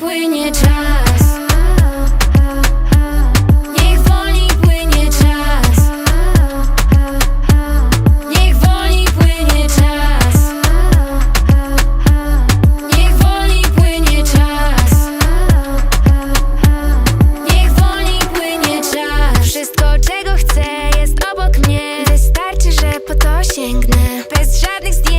płynie czas. Niech wolniej płynie czas. Niech wolniej płynie czas. Niech wolniej płynie czas. Niech wolniej płynie czas. Wszystko czego chcę jest obok mnie. Wystarczy, że po to sięgnę. Bez żadnych zdjęć